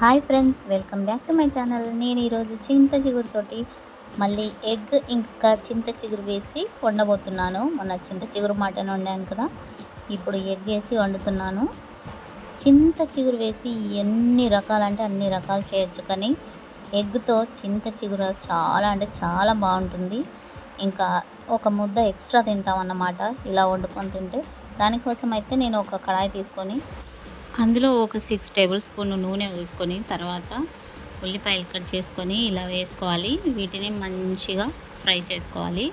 Hi friends welcome back to my channel. నేను ఈరోజు చింత చిగురుతోటి మళ్ళీ ఎగ్ ఇంకా చింత చిగురు వేసి వండబోతున్నాను. మొన్న చింత చిగురు మటన్ వండాను కదా ఇప్పుడు ఎగ్ వేసి వండుతున్నాను. చింత చిగురు వేసి ఎన్ని రకాలంటే అన్ని రకాలు చేయొచ్చు కానీ ఎగ్తో చింత చిగురు చాలా అంటే చాలా బాగుంటుంది. ఇంకా ఒక ముద్ద ఎక్స్ట్రా తింటామన్నమాట ఇలా వండుకొని తింటే. దానికోసం అయితే నేను ఒక కడాయి తీసుకొని అందులో ఒక సిక్స్ టేబుల్ స్పూన్ నూనె వేసుకొని తర్వాత ఉల్లిపాయలు కట్ చేసుకొని ఇలా వేసుకోవాలి. వీటిని మంచిగా ఫ్రై చేసుకోవాలి.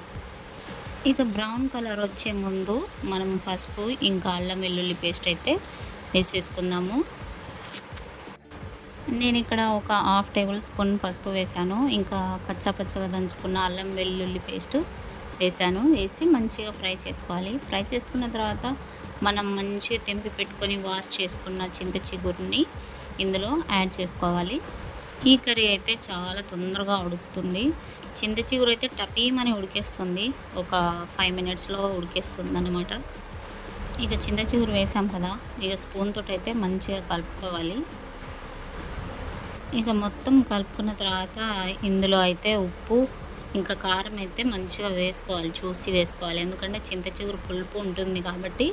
ఇక బ్రౌన్ కలర్ వచ్చే ముందు మనం పసుపు ఇంకా అల్లం వెల్లుల్లి పేస్ట్ అయితే వేసేసుకుందాము. నేను ఇక్కడ ఒక హాఫ్ టేబుల్ స్పూన్ పసుపు వేసాను ఇంకా కచ్చా పచ్చగా దంచుకున్న అల్లం వెల్లుల్లి పేస్ట్ వేసాను వేసి మంచిగా ఫ్రై చేసుకోవాలి. ఫ్రై చేసుకున్న తర్వాత మనం మంచిగా తెంపి పెట్టుకొని వాష్ చేసుకున్న చింత చిగురుని ఇందులో యాడ్ చేసుకోవాలి. ఈ కర్రీ అయితే చాలా తొందరగా ఉడుకుతుంది. చింత చిగురు అయితే టపీమని ఉడికేస్తుంది. ఒక ఫైవ్ మినిట్స్లో ఉడికేస్తుంది అనమాట ఇక చింత చిగురు వేసాం కదా ఇక స్పూన్ తోటి అయితే మంచిగా కలుపుకోవాలి. ఇక మొత్తం కలుపుకున్న తర్వాత ఇందులో అయితే ఉప్పు ఇంకా కారం అయితే మంచిగా వేసుకోవాలి చూసి వేసుకోవాలి. ఎందుకంటే చింత చిగురు పులుపు ఉంటుంది కాబట్టి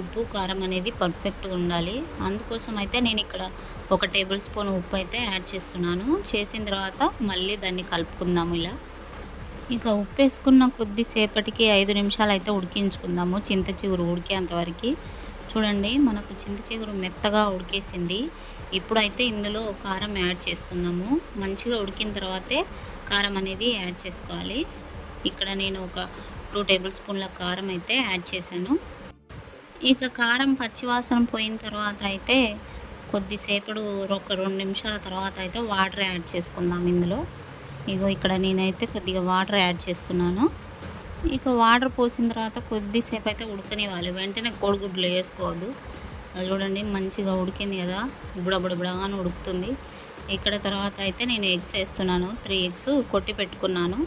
ఉప్పు కారం అనేది పర్ఫెక్ట్గా ఉండాలి. అందుకోసం అయితే నేను ఇక్కడ ఒక టేబుల్ స్పూన్ ఉప్పు అయితే యాడ్ చేస్తున్నాను. చేసిన తర్వాత మళ్ళీ దాన్ని కలుపుకుందాము ఇలా. ఇంకా ఉప్పు వేసుకున్న కొద్దిసేపటికి ఐదు నిమిషాలు అయితే ఉడికించుకుందాము. చింత చిగురు ఉడికేంతవరకు చూడండి మనకు చింత చిగురు మెత్తగా ఉడికేసింది. ఇప్పుడైతే ఇందులో కారం యాడ్ చేసుకుందాము. మంచిగా ఉడికిన తర్వాతే కారం అనేది యాడ్ చేసుకోవాలి. ఇక్కడ నేను ఒక టూ టేబుల్ స్పూన్ల కారం అయితే యాడ్ చేశాను. ఇక కారం పచ్చివాసన పోయిన తర్వాత అయితే కొద్దిసేపుడు ఒక రెండు నిమిషాల తర్వాత అయితే వాటర్ యాడ్ చేసుకుందాం ఇందులో. ఇగో ఇక్కడ నేనైతే కొద్దిగా వాటర్ యాడ్ చేస్తున్నాను. ఇక వాటర్ పోసిన తర్వాత కొద్దిసేపు అయితే ఉడకనివ్వాలి. వెంటనే కోడిగుడ్లు వేసుకోవద్దు. చూడండి మంచిగా ఉడికింది కదా. బుడబుడబుడా అని ఉడుకుతుంది. ఇక్కడ తర్వాత అయితే నేను ఎగ్స్ వేస్తున్నాను. త్రీ ఎగ్స్ కొట్టి పెట్టుకున్నాను.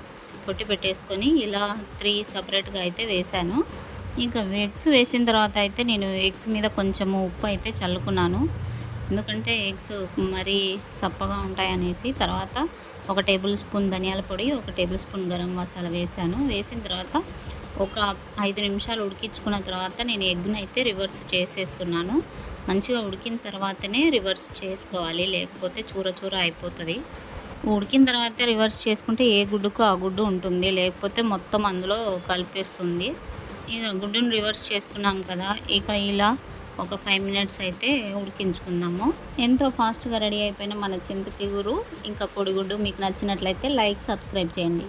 కొట్టి పెట్టేసుకొని ఇలా త్రీ సపరేట్గా అయితే వేశాను. ఇంకా ఎగ్స్ వేసిన తర్వాత అయితే నేను ఎగ్స్ మీద కొంచెము ఉప్పు అయితే చల్లుకున్నాను. ఎందుకంటే ఎగ్స్ మరీ చప్పగా ఉంటాయనేసి తర్వాత ఒక టేబుల్ స్పూన్ ధనియాల పొడి ఒక టేబుల్ స్పూన్ గరం మసాలా వేసాను వేసిన తర్వాత ఒక ఐదు నిమిషాలు ఉడికించుకున్న తర్వాత నేను ఎగ్ను అయితే రివర్స్ చేసేస్తున్నాను. మంచిగా ఉడికిన తర్వాతనే రివర్స్ చేసుకోవాలి. లేకపోతే చూర చూర అయిపోతుంది. ఉడికిన తర్వాత రివర్స్ చేసుకుంటే ఏ గుడ్డుకు ఆ గుడ్డు ఉంటుంది. లేకపోతే మొత్తం అందులో కలిపేస్తుంది. గుడ్డును రివర్స్ చేసుకున్నాం కదా ఇక ఇలా ఒక ఫైవ్ మినిట్స్ అయితే ఉడికించుకుందాము. ఎంతో ఫాస్ట్గా రెడీ అయిపోయిన మన చింత చిగురు ఇంకా కొడిగుడ్డు మీకు నచ్చినట్లయితే లైక్ సబ్స్క్రైబ్ చేయండి.